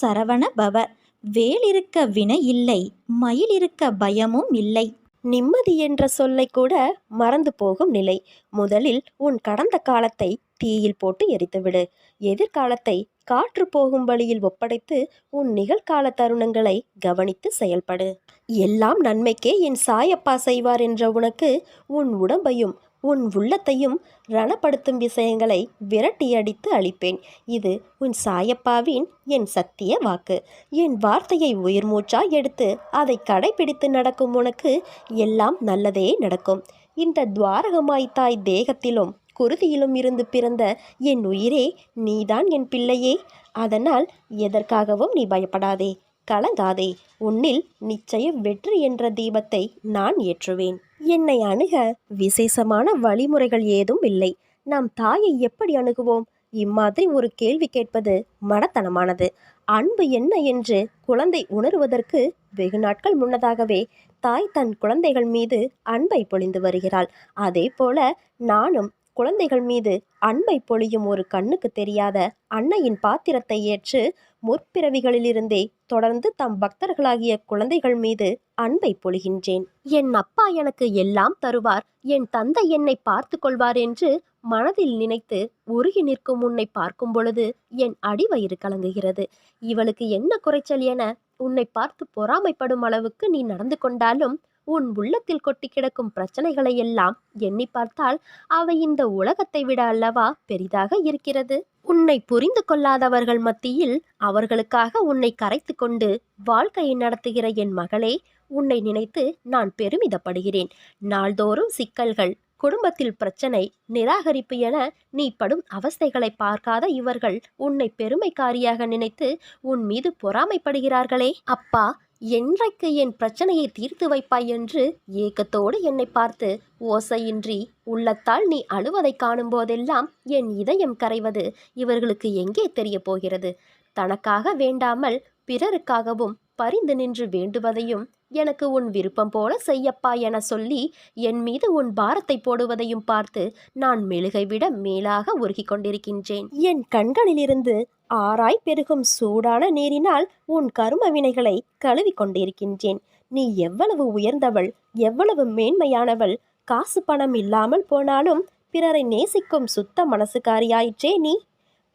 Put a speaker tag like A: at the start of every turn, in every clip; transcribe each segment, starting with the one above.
A: சரவண பவ. வேலிருக்க வினை இல்லை மயில் இருக்க பயமும் இல்லை.
B: நிம்மதி என்ற சொல்லை கூட மறந்து போகும் நிலை. முதலில் உன் கடந்த காலத்தை தீயில் போட்டு எரித்துவிடு. எதிர்காலத்தை காற்று போகும் வழியில் ஒப்படைத்து உன் நிகழ்கால தருணங்களை கவனித்து செயல்படு. எல்லாம் நன்மைக்கே என் சாயப்பா செய்வார் என்ற உனக்கு உன் உடம்பையும் உன் உள்ளத்தையும் ரணப்படுத்தும் விஷயங்களை விரட்டியடித்து அளிப்பேன் இது உன் சாயப்பாவின் என் சத்திய வாக்கு. என் வார்த்தையை உயிர் மூச்சாய் எடுத்து அதை கடைபிடித்து நடக்கும் உனக்கு எல்லாம் நல்லதே நடக்கும். இந்த துவாரகமாய் தாய் தேகத்திலும் குருதியிலும் இருந்து பிறந்த என் உயிரே நீதான் என் பிள்ளையே. அதனால் எதற்காகவும் நீ பயப்படாதே. கலங்காதே. உன்னில் நிச்சயம் வெற்றி என்ற தீபத்தை நான் ஏற்றுவேன். என்னை அணுக விசேஷமான வழிமுறைகள் ஏதும் இல்லை. நாம் தாயை எப்படி அணுகுவோம்? இம்மாதிரி ஒரு கேள்வி கேட்பது மடத்தனமானது. அன்பு என்ன என்று குழந்தை உணருவதற்கு வெகு நாட்கள் முன்னதாகவே தாய் தன் குழந்தைகள் மீது அன்பை பொழிந்து வருகிறாள். அதே போல நானும் குழந்தைகள் மீது அன்பை பொழியும் ஒரு கண்ணுக்கு தெரியாத அன்னையின் பாத்திரத்தை ஏற்று முற்பிறவிகளிலிருந்தே தொடர்ந்து தம் பக்தர்களாகிய குழந்தைகள் மீது அன்பை பொழிகின்றேன். என் அப்பா எனக்கு எல்லாம் தருவார். என் தந்தை என்னை பார்த்து கொள்வார் என்று மனதில் நினைத்து உருகி நிற்கும் உன்னை பார்க்கும் பொழுது என் அடிவயிறு கலங்குகிறது. இவளுக்கு என்ன குறைச்சல் என உன்னை பார்த்து பொறாமைப்படும் அளவுக்கு நீ நடந்து கொண்டாலும் உன் உள்ளத்தில் கொட்டி கிடக்கும் பிரச்சனைகளை எல்லாம் எண்ணி பார்த்தால் அவை இந்த உலகத்தை விட அல்லவா பெரிதாக இருக்கிறது? உன்னை புரிந்து கொள்ளாதவர்கள் மத்தியில் அவர்களுக்காக உன்னை கரைத்து கொண்டு வாழ்க்கையை நடத்துகிற என் மகளே உன்னை நினைத்து நான் பெருமிதப்படுகிறேன். நாள்தோறும் சிக்கல்கள் குடும்பத்தில் பிரச்சனை நிராகரிப்பு என நீ படும் அவஸ்தைகளை பார்க்காத இவர்கள் உன்னை பெருமைக்காரியாக நினைத்து உன் மீது பொறாமைப்படுகிறார்களே. அப்பா என்றைக்கு என் பிரச்சனையை தீர்த்து வைப்பாய் என்று ஏக்கத்தோடு என்னை பார்த்து ஓசையின்றி உள்ளத்தால் நீ அழுவதை காணும் போதெல்லாம் என் இதயம் கரைவது இவர்களுக்கு எங்கே தெரிய போகிறது? தனக்காக வேண்டாமல் பிறருக்காகவும் பரிந்து நின்று வேண்டுவதையும் எனக்கு உன் விருப்பம் போல செய்யப்பா என சொல்லி என் மீது உன் பாரத்தை போடுவதையும் பார்த்து நான் மெழுகை விட மேலாக உருகிக் கொண்டிருக்கின்றேன். என் கண்களிலிருந்து ஆராய் பெருகும் சூடான நீரினால் உன் கரும வினைகளை கழுவி கொண்டிருக்கின்றேன். நீ எவ்வளவு உயர்ந்தவள் எவ்வளவு மேன்மையானவள் காசு பணம் இல்லாமல் போனாலும் பிறரை நேசிக்கும் சுத்த மனசுக்காரியாயிற்றே நீ.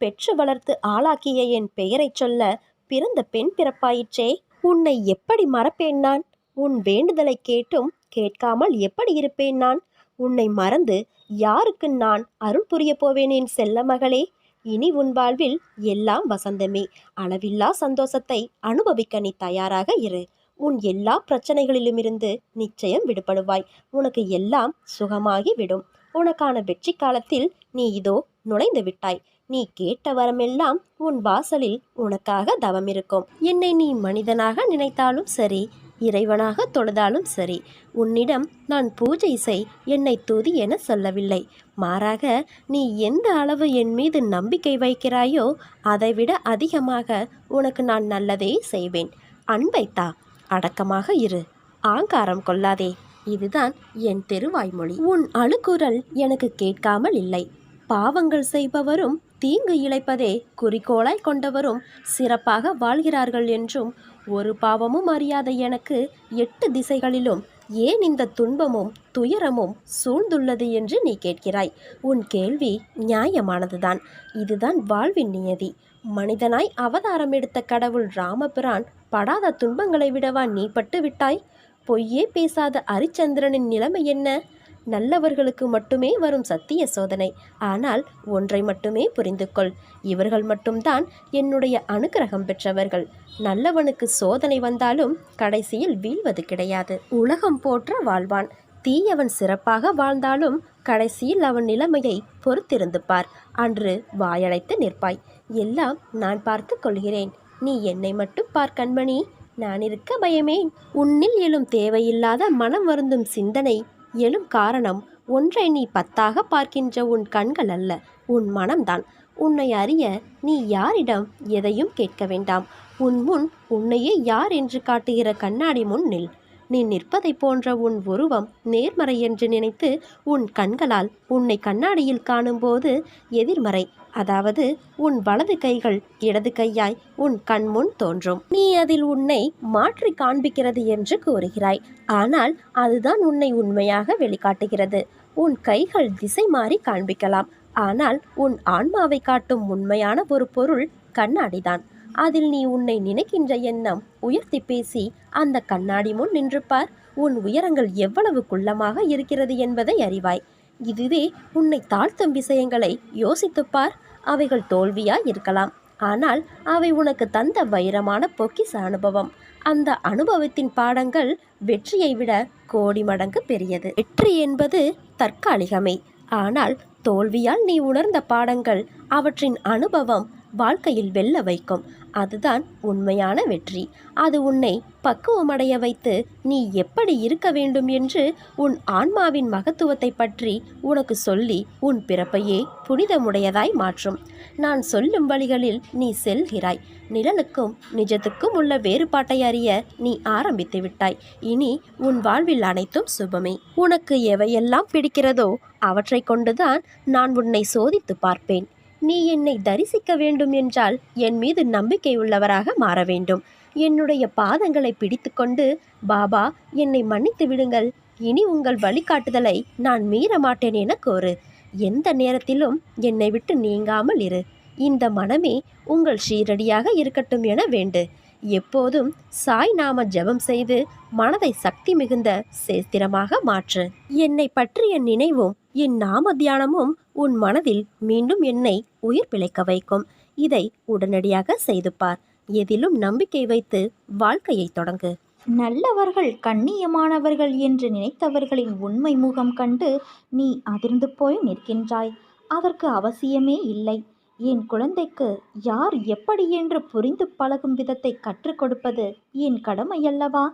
B: பெற்று வளர்த்து ஆளாக்கிய என் பெயரைச் சொல்ல பிறந்த பெண் பிறப்பாயிற்றே. உன்னை எப்படி மறப்பேன் நான்? உன் வேண்டுதலை கேட்டும் கேட்காமல் எப்படி இருப்பேன் நான்? உன்னை மறந்து யாருக்கு நான் அருள் புரிய போவேன் என் செல்ல மகளே இனி உன் வாழ்வில் எல்லாம் வசந்தமே. அளவில்லா சந்தோஷத்தை அனுபவிக்க நீ தயாராக இரு. உன் எல்லா பிரச்சனைகளிலுமிருந்து நிச்சயம் விடுபடுவாய். உனக்கு எல்லாம் சுகமாகி விடும் உனக்கான வெற்றி காலத்தில் நீ இதோ நுழைந்து விட்டாய். நீ கேட்ட வரமெல்லாம் உன் வாசலில் உனக்காக தவம் இருக்கும். என்னை நீ மனிதனாக நினைத்தாலும் சரி இறைவனாக தொழுதாலும் சரி உன்னிடம் நான் பூஜை செய் என்னை துதி என சொல்லவில்லை. மாறாக நீ எந்த அளவு என் மீது நம்பிக்கை வைக்கிறாயோ அதைவிட அதிகமாக உனக்கு நான் நல்லதே செய்வேன். அன்பைத்தா அடக்கமாக இரு. ஆங்காரம் கொள்ளாதே. இதுதான் என் தெருவாய்மொழி. உன் அழுக்குரல் எனக்கு கேட்காமல் இல்லை. பாவங்கள் செய்பவரும் தீங்கு இழைப்பதே குறிக்கோளாய் கொண்டவரும் சிறப்பாக வாழ்கிறார்கள் என்றும் ஒரு பாவமும் அறியாத எனக்கு எட்டு திசைகளிலும் ஏன் இந்த துன்பமும் துயரமும் சூழ்ந்துள்ளது என்று நீ கேட்கிறாய்? உன் கேள்வி நியாயமானதுதான். இதுதான் வாழ்வின் நியதி. மனிதனாய் அவதாரம் எடுத்த கடவுள் ராமபிரான் படாத துன்பங்களை விடவா நீ பட்டு விட்டாய்? பொய்யே பேசாத அரிச்சந்திரனின் நிலைமை என்ன? நல்லவர்களுக்கு மட்டுமே வரும் சத்திய சோதனை. ஆனால் ஒன்றை மட்டுமே புரிந்து கொள் இவர்கள் மட்டும்தான் என்னுடைய அனுக்கிரகம் பெற்றவர்கள். நல்லவனுக்கு சோதனை வந்தாலும் கடைசியில் வீழ்வது கிடையாது. உலகம் போற்ற வாழ்வான். தீயவன் சிறப்பாக வாழ்ந்தாலும் கடைசியில் அவன் நிலைமையை பொறுத்திருந்து பார் அன்று வாயடைத்து நிற்பாய். எல்லாம் நான் பார்த்து கொள்கிறேன். நீ என்னை மட்டும் பார் கண்மணி. நான் இருக்க பயமேன். உன்னில் எழும் தேவையில்லாத மனம் வருந்தும் சிந்தனை எழும் காரணம் ஒன்றை நீ பத்தாக பார்க்கின்ற உன் கண்கள் அல்ல உன் மனம்தான். உன்னை அறிய நீ யாரிடம் எதையும் கேட்க வேண்டாம். உன் முன் உன்னையே யார் என்று காட்டுகிற கண்ணாடி முன் நில். நீ நிற்பதை போன்ற உன் உருவம் நேர்மறை என்று நினைத்து உன் கண்களால் உன்னை கண்ணாடியில் காணும்போது எதிர்மறை. அதாவது உன் வலது கைகள் இடது கையாய் உன் கண்முன் தோன்றும். நீ அதில் உன்னை மாற்றி காண்பிக்கிறது என்று கூறுகிறாய். ஆனால் அதுதான் உன்னை உண்மையாக வெளிக்காட்டுகிறது. உன் கைகள் திசை மாறி காண்பிக்கலாம். ஆனால் உன் ஆன்மாவை காட்டும் உண்மையான ஒரு பொருள் கண்ணாடிதான். அதில் நீ உன்னை நினைக்கின்ற எண்ணம் உயர்த்தி பேசி அந்த கண்ணாடி முன் நின்று பார் உன் உயரங்கள் எவ்வளவு குள்ளமாக இருக்கிறது என்பதை அறிவாய். இதுவே உன்னை தாழ்த்தும் விஷயங்களை யோசித்துப்பார் அவைகள் தோல்வியா இருக்கலாம். ஆனால் அவை உனக்கு தந்த வைரமான பொக்கிச அனுபவம். அந்த அனுபவத்தின் பாடங்கள் வெற்றியை விட கோடி மடங்கு பெரியது. வெற்றி என்பது தற்காலிகமே. ஆனால் தோல்வியால் நீ உணர்ந்த பாடங்கள் அவற்றின் அனுபவம் வாழ்க்கையில் வெல்ல வைக்கும். அதுதான் உண்மையான வெற்றி. அது உன்னை பக்குவமடைய வைத்து நீ எப்படி இருக்க வேண்டும் என்று உன் ஆன்மாவின் மகத்துவத்தை பற்றி உனக்கு சொல்லி உன் பிறப்பையே புனிதமுடையதாய் மாற்றும். நான் சொல்லும் வழிகளில் நீ செல்கிறாய். நிழலுக்கும் நிஜத்துக்கும் உள்ள வேறுபாட்டை அறிய நீ ஆரம்பித்து விட்டாய். இனி உன் வாழ்வில் அனைத்தும் சுபமே. உனக்கு எவையெல்லாம் பிடிக்கிறதோ அவற்றை கொண்டுதான் நான் உன்னை சோதித்து பார்ப்பேன். நீ என்னை தரிசிக்க வேண்டும் என்றால் என் மீது நம்பிக்கை உள்ளவராக மாற வேண்டும். என்னுடைய பாதங்களை பிடித்துக்கொண்டு பாபா என்னை மன்னித்து விடுங்கள். இனி உங்கள் வழிகாட்டுதலை நான் மீற மாட்டேன் என கோரு எந்த நேரத்திலும் என்னை விட்டு நீங்காமல் இரு. இந்த மனமே உங்கள் ஷீரடியாக இருக்கட்டும் என வேண்டு. எப்போதும் சாய் நாம ஜெபம் செய்து மனதை சக்தி மிகுந்த சேஸ்திரமாக மாற்று. என்னை பற்றிய நினைவும் என் நாம தியானமும் உன் மனதில் மீண்டும் என்னை உயிர் பிழைக்க வைக்கும். இதை உடனடியாக செய்து பார். எதிலும் நம்பிக்கை வைத்து வாழ்க்கையை தொடங்கு.
A: நல்லவர்கள் கண்ணியமானவர்கள் என்று நினைத்தவர்களின் உண்மை முகம் கண்டு நீ அதிர்ந்து போய் நிற்கின்றாய். அதற்கு அவசியமே இல்லை. என் குழந்தைக்கு யார் எப்படி என்று புரிந்து பழகும் விதத்தை கற்றுக் கொடுப்பது என் கடமையல்லவா?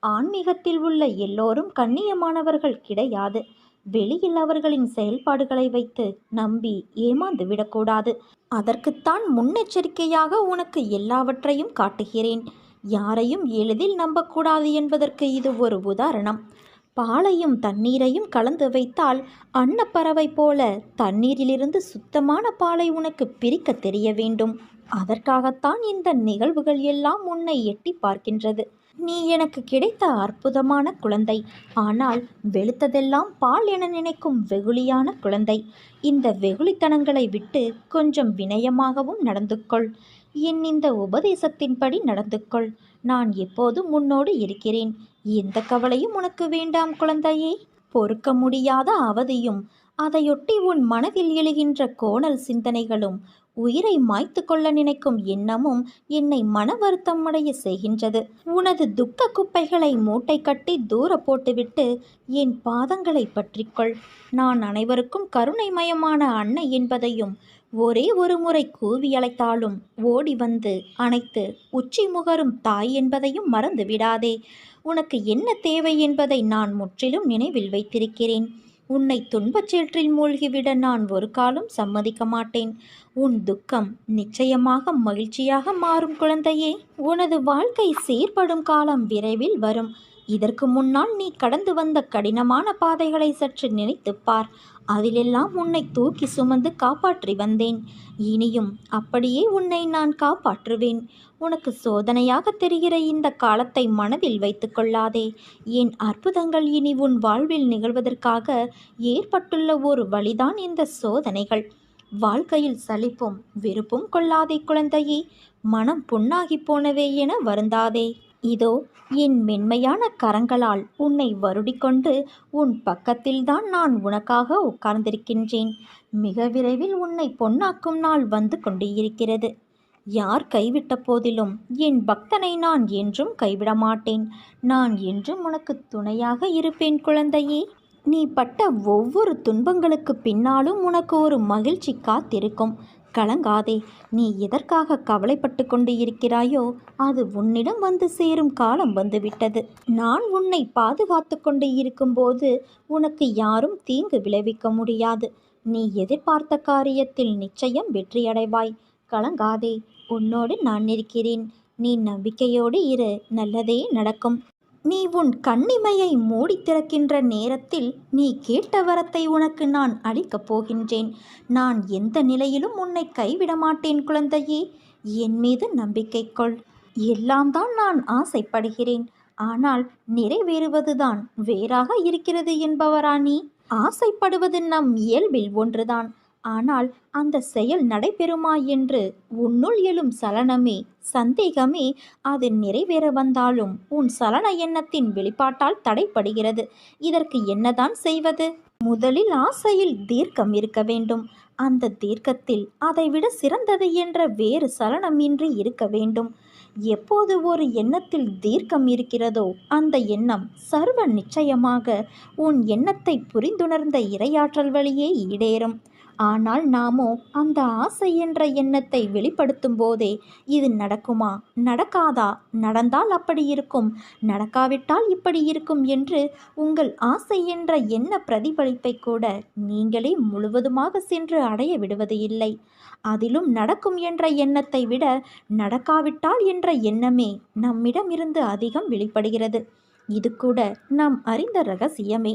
A: ஆன்மீகத்தில் உள்ள எல்லோரும் கண்ணியமானவர்கள் கிடையாது. வெளியில் அவர்களின் செயல்பாடுகளை வைத்து நம்பி ஏமாந்து விடக்கூடாது. அதற்குத்தான் முன்னெச்சரிக்கையாக உனக்கு எல்லாவற்றையும் காட்டுகிறேன். யாரையும் எளிதில் நம்பக்கூடாது என்பதற்கு இது ஒரு உதாரணம். பாலையும் தண்ணீரையும் கலந்து வைத்தால் அன்னப்பறவை போல தண்ணீரிலிருந்து சுத்தமான பாலை உனக்கு பிரிக்க தெரிய வேண்டும். அதற்காகத்தான் இந்த நிகழ்வுகள் எல்லாம் உன்னை எட்டி பார்க்கின்றது. நீ எனக்கு கிடைத்த அற்புதமான குழந்தை. ஆனால் வெளுத்ததெல்லாம் பால் என நினைக்கும் வெகுளியான குழந்தை. இந்த வெகுளித்தனங்களை விட்டு கொஞ்சம் வினயமாகவும் நடந்து கொள் என் இந்த உபதேசத்தின்படி நடந்து கொள் நான் எப்போதும் முன்னோடு இருக்கிறேன்? எந்த கவலையும் உனக்கு வேண்டாம் குழந்தையே. பொறுக்க முடியாத அவதியும் அதையொட்டி உன் மனதில் எழுகின்ற கோணல் சிந்தனைகளும் உயிரை மாய்த்து கொள்ள நினைக்கும் எண்ணமும் என்னை மன வருத்தம் அடைய செய்கின்றது. உனது துக்க குப்பைகளை மூட்டை கட்டி தூர போட்டுவிட்டு என் பாதங்களை பற்றிக்கொள். நான் அனைவருக்கும் கருணைமயமான அன்னை என்பதையும் ஒரே ஒரு முறை கூவி அழைத்தாலும் ஓடி வந்து அணைத்து உச்சி முகரும் தாய் என்பதையும் மறந்து விடாதே உனக்கு என்ன தேவை என்பதை நான் முற்றிலும் நினைவில் வைத்திருக்கிறேன். உன்னை துன்பச் சேற்றில் மூழ்கிவிட நான் ஒரு காலம் சம்மதிக்க மாட்டேன். உன் துக்கம் நிச்சயமாக மகிழ்ச்சியாக மாறும் குழந்தையே. உனது வாழ்க்கை சீர்படும் காலம் விரைவில் வரும். இதற்கு முன்னால் நீ கடந்து வந்த கடினமான பாதைகளை சற்று நினைத்துப் பார். அதிலெல்லாம் உன்னை தூக்கி சுமந்து காப்பாற்றி வந்தேன். இனியும் அப்படியே உன்னை நான் காப்பாற்றுவேன். உனக்கு சோதனையாக தெரிகிற இந்த காலத்தை மனதில் வைத்துக்கொள்ளாதே என் அற்புதங்கள் இனி உன் வாழ்வில் நிகழ்வதற்காக ஏற்பட்டுள்ள ஒரு வழிதான் இந்த சோதனைகள். வாழ்க்கையில் சலிப்பும் வெறுப்பும் கொள்ளாதே குழந்தையே. மனம் புண்ணாகி போனவே என வருந்தாதே. இதோ என் மென்மையான கரங்களால் உன்னை வருடிக்கொண்டு உன் பக்கத்தில்தான் நான் உனக்காக உட்கார்ந்திருக்கின்றேன். மிக விரைவில் உன்னை பொன்னாக்கும் நாள் வந்து கொண்டிருக்கிறது. யார் கைவிட்ட போதிலும் என் பக்தனை நான் என்றும் கைவிட மாட்டேன் நான் என்றும் உனக்கு துணையாக இருப்பேன் குழந்தையே. நீ பட்ட ஒவ்வொரு துன்பங்களுக்கு பின்னாலும் உனக்கு ஒரு மகிழ்ச்சி காத்திருக்கும். கலங்காதே. நீ எதற்காக கவலைப்பட்டு கொண்டு இருக்கிறாயோ அது உன்னிடம் வந்து சேரும் காலம் வந்துவிட்டது நான் உன்னை பாதுகாத்து கொண்டு இருக்கும்போது உனக்கு யாரும் தீங்கு விளைவிக்க முடியாது. நீ எதிர்பார்த்த காரியத்தில் நிச்சயம் வெற்றியடைவாய். கலங்காதே. உன்னோடு நான் இருக்கிறேன். நீ நம்பிக்கையோடு இரு. நல்லதே நடக்கும். நீ உன் கண்ணிமையை மூடி திறக்கின்ற நேரத்தில் நீ கேட்ட வரத்தை உனக்கு நான் அளிக்கப் போகின்றேன். நான் எந்த நிலையிலும் உன்னை கைவிட மாட்டேன் குழந்தையே. என் மீது நம்பிக்கை கொள். எல்லாம் தான் நான் ஆசைப்படுகிறேன். ஆனால் நிறைவேறுவதுதான் வேறாக இருக்கிறது என்பவரா நீ? ஆசைப்படுவது நம் இயல்பில் ஒன்றுதான். ஆனால் அந்த செயல் நடைபெறுமா என்று உன்னுள் எழும் சலனமே சந்தேகமே அது நிறைவேற வந்தாலும் உன் சலன எண்ணத்தின் வெளிப்பாட்டால் தடைப்படுகிறது இதற்கு என்னதான் செய்வது? முதலில் ஆசையில் தீர்க்கம் இருக்க வேண்டும். அந்த தீர்க்கத்தில் அதைவிட சிறந்தது என்ற வேறு சலனமின்றி இருக்க வேண்டும். எப்போது ஒரு எண்ணத்தில் தீர்க்கம் இருக்கிறதோ அந்த எண்ணம் சர்வ நிச்சயமாக உன் எண்ணத்தை புரிந்துணர்ந்த இரையாற்றல் வழியே ஈடேறும். ஆனால் நாமோ அந்த ஆசை என்ற எண்ணத்தை வெளிப்படுத்தும் போதே இது நடக்குமா? நடக்காதா? நடந்தால் அப்படி இருக்கும். நடக்காவிட்டால் இப்படி இருக்கும் என்று உங்கள் ஆசை என்ற எண்ண பிரதிபலிப்பை கூட நீங்களே முழுவதுமாக சென்று அடைய விடுவது இல்லை. அதிலும் நடக்கும் என்ற எண்ணத்தை விட நடக்காவிட்டால் என்ற எண்ணமே நம்மிடமிருந்து அதிகம் வெளிப்படுகிறது. இது கூட நாம் அறிந்த ரகசியமே.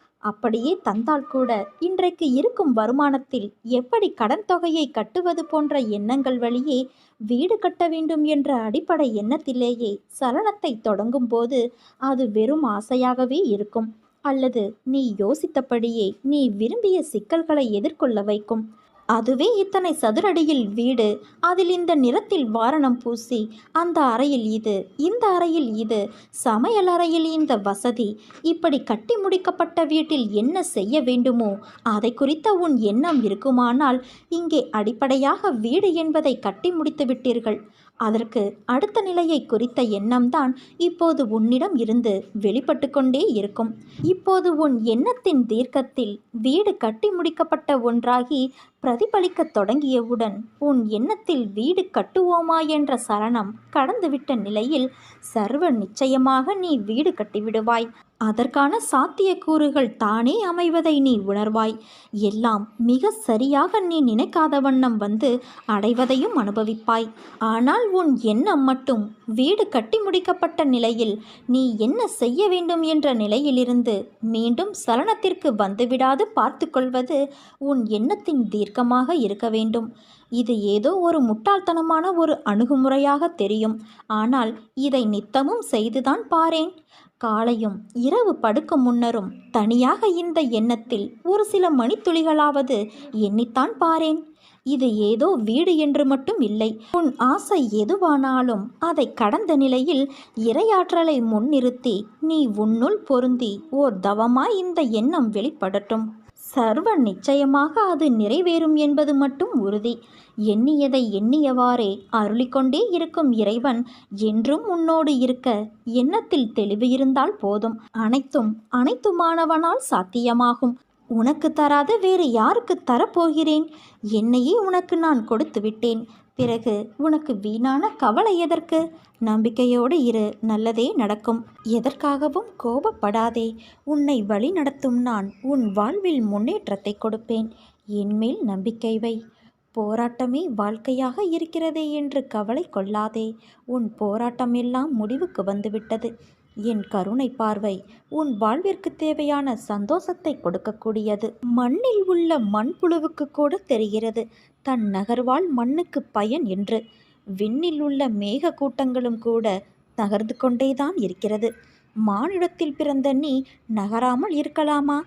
A: அப்படியே தந்தால் கூட இன்றைக்கு இருக்கும் வருமானத்தில் எப்படி கடன் தொகையை கட்டுவது போன்ற எண்ணங்கள் வழியே வீடு கட்ட வேண்டும் என்ற அடிப்படை எண்ணத்திலேயே சலனத்தை தொடங்கும் போது அது வெறும் ஆசையாகவே இருக்கும். அல்லது நீ யோசித்தபடியே நீ விரும்பிய சிக்கல்களை எதிர்கொள்ள வைக்கும். அதுவே இத்தனை சதுரடியில் வீடு. அதில் இந்த நிறத்தில் வாரணம் பூசி அந்த அறையில் இது இந்த அறையில் இது சமையல் அறையில் இந்த வசதி. இப்படி கட்டி முடிக்கப்பட்ட வீட்டில் என்ன செய்ய வேண்டுமோ அதை குறித்த உன் எண்ணம் இருக்குமானால் இங்கே அடிப்படையாக வீடு என்பதை கட்டி முடித்து விட்டீர்கள். அதற்கு அடுத்த நிலையை குறித்த எண்ணம்தான் இப்போது உன்னிடம் இருந்து வெளிப்பட்டு கொண்டே இருக்கும். இப்போது உன் எண்ணத்தின் தீர்க்கத்தில் வீடு கட்டி முடிக்கப்பட்ட ஒன்றாகி பிரதிபலிக்கத் தொடங்கியவுடன் உன் எண்ணத்தில் வீடு கட்டுவோமா என்ற சரணம் கடந்துவிட்ட நிலையில் சர்வ நிச்சயமாக நீ வீடு கட்டிவிடுவாய். அதற்கான சாத்தியக்கூறுகள் தானே அமைவதை நீ உணர்வாய். எல்லாம் மிக சரியாக நீ நினைக்காத வண்ணம் வந்து அடைவதையும் அனுபவிப்பாய். ஆனால் உன் எண்ணம் மட்டும் வீடு கட்டி முடிக்கப்பட்ட நிலையில் நீ என்ன செய்ய வேண்டும் என்ற நிலையிலிருந்து மீண்டும் சலனத்திற்கு வந்துவிடாது பார்த்து கொள்வது உன் எண்ணத்தின் தீர்க்கமாக இருக்க வேண்டும். இது ஏதோ ஒரு முட்டாள்தனமான ஒரு அணுகுமுறையாக தெரியும். ஆனால் இதை நித்தமும் செய்துதான் பாரேன். காலையும் இரவு படுக்கும் முன்னரும் தனியாக இந்த எண்ணத்தில் ஒரு சில மணித்துளிகளாவது எண்ணித்தான் பாரேன். இது ஏதோ வீடு என்று மட்டும் இல்லை. உன் ஆசை எதுவானாலும் அதை கடந்த நிலையில் இரையாற்றலை முன்னிறுத்தி நீ உன்னுள் பொருந்தி ஓர் தவமாய் இந்த எண்ணம் வெளிப்படட்டும். சர்வ நிச்சயமாக அது நிறைவேறும் என்பது மட்டும் உறுதி. எண்ணியதை எண்ணியவாறே அருளிக்கொண்டே இருக்கும் இறைவன் என்றும் உன்னோடு இருக்க எண்ணத்தில் தெளிவு இருந்தால் போதும். அனைத்தும் அனைத்துமானவனால் சாத்தியமாகும். உனக்கு தராத வேறு யாருக்கு தரப்போகிறேன்? என்னையே உனக்கு நான் கொடுத்து விட்டேன் பிறகு உனக்கு வீணான கவலை எதற்கு? நம்பிக்கையோடு இரு நல்லதே நடக்கும். எதற்காகவும் கோபப்படாதே. உன்னை வழி நடத்தும் நான் உன் வாழ்வில் முன்னேற்றத்தை கொடுப்பேன். என்மேல் நம்பிக்கை வை. போராட்டமே வாழ்க்கையாக இருக்கிறதே என்று கவலை கொள்ளாதே. உன் போராட்டம் எல்லாம் முடிவுக்கு வந்துவிட்டது. என் கருணை பார்வை உன் வாழ்விற்கு தேவையான சந்தோஷத்தை கொடுக்கக்கூடியது. மண்ணில் உள்ள மண்புழுவுக்கு கூட தெரிகிறது. தன் நகர்வால் மண்ணுக்கு பயன் என்று. விண்ணில் உள்ள மேக கூட்டங்களும் கூட நகர்ந்து கொண்டேதான் இருக்கிறது. மானிடத்தில் பிறந்த நீ நகராமல் இருக்கலாமா?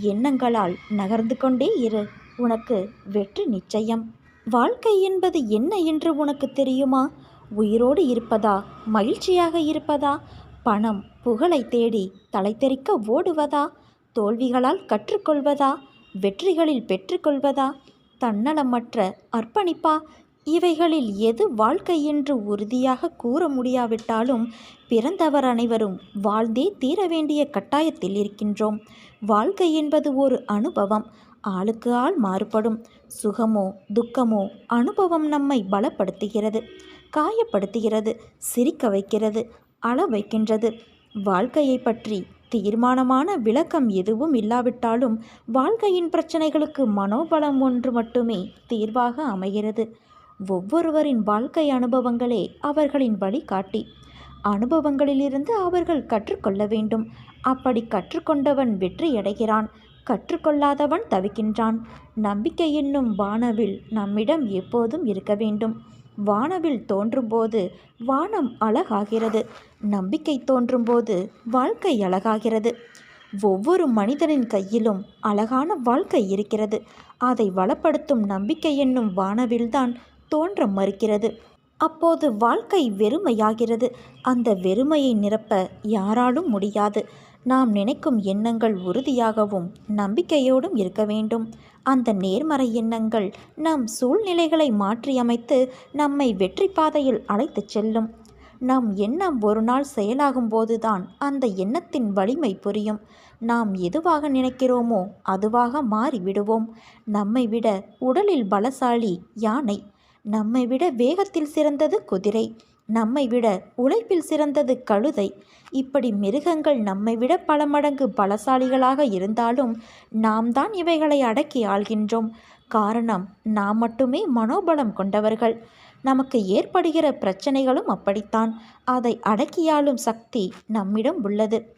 A: எண்ணங்களால் நகர்ந்து கொண்டே இரு. உனக்கு வெற்றி நிச்சயம். வாழ்க்கை என்பது என்ன என்று உனக்கு தெரியுமா? உயிரோடு இருப்பதா? மகிழ்ச்சியாக இருப்பதா? பணம் புகழை தேடி தலைத்தெறிக்க ஓடுவதா? தோல்விகளால் கற்றுக்கொள்வதா? வெற்றிகளில் பெற்றுக்கொள்வதா? தன்னலமற்ற அர்ப்பணிப்பா? இவைகளில் எது வாழ்க்கை என்று உறுதியாக கூற முடியாவிட்டாலும் பிறந்தவர் அனைவரும் வாழ்ந்தே தீர வேண்டிய கட்டாயத்தில் இருக்கின்றோம். வாழ்க்கை என்பது ஒரு அனுபவம். ஆளுக்கு ஆள் மாறுபடும். சுகமோ துக்கமோ அனுபவம் நம்மை பலப்படுத்துகிறது காயப்படுத்துகிறது சிரிக்க வைக்கிறது அள வைக்கின்றது. வாழ்க்கையை பற்றி தீர்மானமான விளக்கம் எதுவும் இல்லாவிட்டாலும் வாழ்க்கையின் பிரச்சனைகளுக்கு மனோபலம் ஒன்று மட்டுமே தீர்வாக அமைகிறது. ஒவ்வொருவரின் வாழ்க்கை அனுபவங்களே அவர்களின் வழிகாட்டி. அனுபவங்களிலிருந்து அவர்கள் கற்றுக்கொள்ள வேண்டும். அப்படி கற்றுக்கொண்டவன் வெற்றியடைகிறான் கற்றுக்கொள்ளாதவன் தவிக்கின்றான். நம்பிக்கை என்னும் வானவில் நம்மிடம் எப்போதும் இருக்க வேண்டும். வானவில் தோன்றும்போது வானம் அழகாகிறது. நம்பிக்கை தோன்றும்போது வாழ்க்கை அழகாகிறது. ஒவ்வொரு மனிதனின் கையிலும் அழகான வாழ்க்கை இருக்கிறது. அதை வளப்படுத்தும் நம்பிக்கை என்னும் வானவில்தான் தோன்ற மறுக்கிறது. அப்போது வாழ்க்கை வெறுமையாகிறது. அந்த வெறுமையை நிரப்ப யாராலும் முடியாது. நாம் நினைக்கும் எண்ணங்கள் உறுதியாகவும் நம்பிக்கையோடும் இருக்க வேண்டும். அந்த நேர்மறை எண்ணங்கள் நம் சூழ்நிலைகளை மாற்றியமைத்து நம்மை வெற்றி பாதையில் அழைத்துச் செல்லும். நம் எண்ணம் ஒரு நாள் செயலாகும் போதுதான் அந்த எண்ணத்தின் வலிமை புரியும். நாம் எதுவாக நினைக்கிறோமோ அதுவாக மாறிவிடுவோம். நம்மை விட உடலில் பலசாலி யானை நம்மை விட வேகத்தில் சிறந்தது குதிரை. நம்மை விட உழைப்பில் சிறந்தது கழுதை. இப்படி மிருகங்கள் நம்மை விட பல மடங்கு பலசாலிகளாக இருந்தாலும் நாம் தான் இவைகளை அடக்கி ஆள்கின்றோம். காரணம் நாம் மட்டுமே மனோபலம் கொண்டவர்கள். நமக்கு ஏற்படுகிற பிரச்சனைகளும் அப்படித்தான். அதை அடக்கியாளும் சக்தி நம்மிடம் உள்ளது.